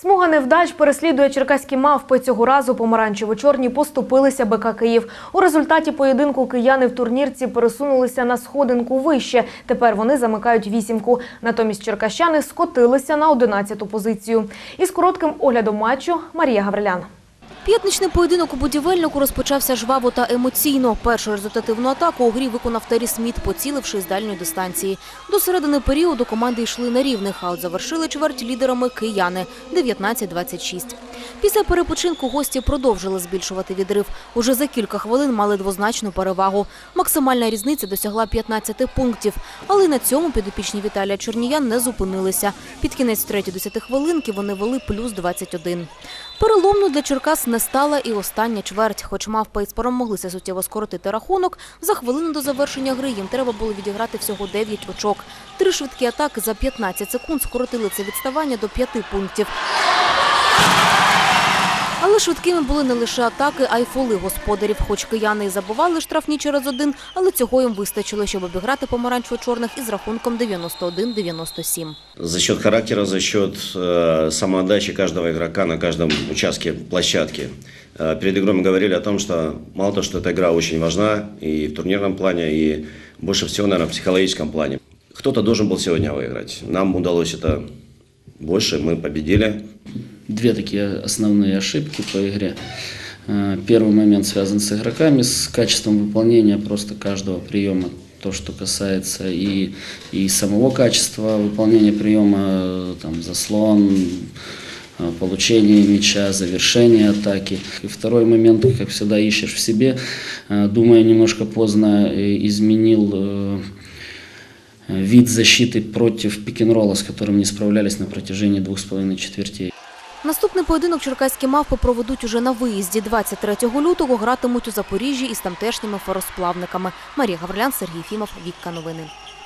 Смуга невдач переслідує черкаські мавпи. Цього разу помаранчево-чорні поступилися БК Київ. У результаті поєдинку кияни в турнірці пересунулися на сходинку вище. Тепер вони замикають вісімку. Натомість черкащани скотилися на 11-ту позицію. Із коротким оглядом матчу Марія Гаврилян. П'ятничний поєдинок у будівельнику розпочався жваво та емоційно. Першу результативну атаку у грі виконав Террі Сміт, поціливши з дальньої дистанції. До середини періоду команди йшли на рівних, а от завершили чверть лідерами кияни – 19-26. Після перепочинку гості продовжили збільшувати відрив. Уже за кілька хвилин мали двозначну перевагу. Максимальна різниця досягла 15 пунктів. Але на цьому підопічні Віталія Черніян не зупинилися. Під кінець третьої десяти хвилинки вони вели плюс 21. Переломно для Черкас не стала і остання чверть. Хоч мавпи і спромоглися суттєво скоротити рахунок, за хвилину до завершення гри їм треба було відіграти всього 9 очок. Три швидкі атаки за 15 секунд скоротили це відставання до 5 пунктів. Але швидкими були не лише атаки, а й фоли господарів. Хоч кияни і забували штрафні через один, але цього їм вистачило, щоб обіграти помаранчево-чорних із рахунком 91-97. За счет характера, за счет э, самоотдачи каждого игрока на каждом участке площадки. Э, перед игрой мы говорили о том, что мало того, что эта игра очень важна и в турнирном плане, и больше всего, наверное, в психологическом плане. Кто-то должен был сегодня выиграть. Нам удалось это больше, мы победили. Две такие основные ошибки по игре. Э, Первый момент связан с игроками, с качеством выполнения просто каждого приема. То, что касается и, и самого качества выполнения приема, э, там, заслон, э, получение мяча, завершение атаки. И второй момент, как всегда, ищешь в себе. Думаю, немножко поздно изменил вид защиты против пик-н-ролла, с которым не справлялись на протяжении двух с половиной четвертей. Наступний поєдинок черкаські мавпи проведуть уже на виїзді. 23 лютого гратимуть у Запоріжжі із тамтешніми феросплавниками. Марія Гаврилян, Сергій Фімов, Вікка Новини.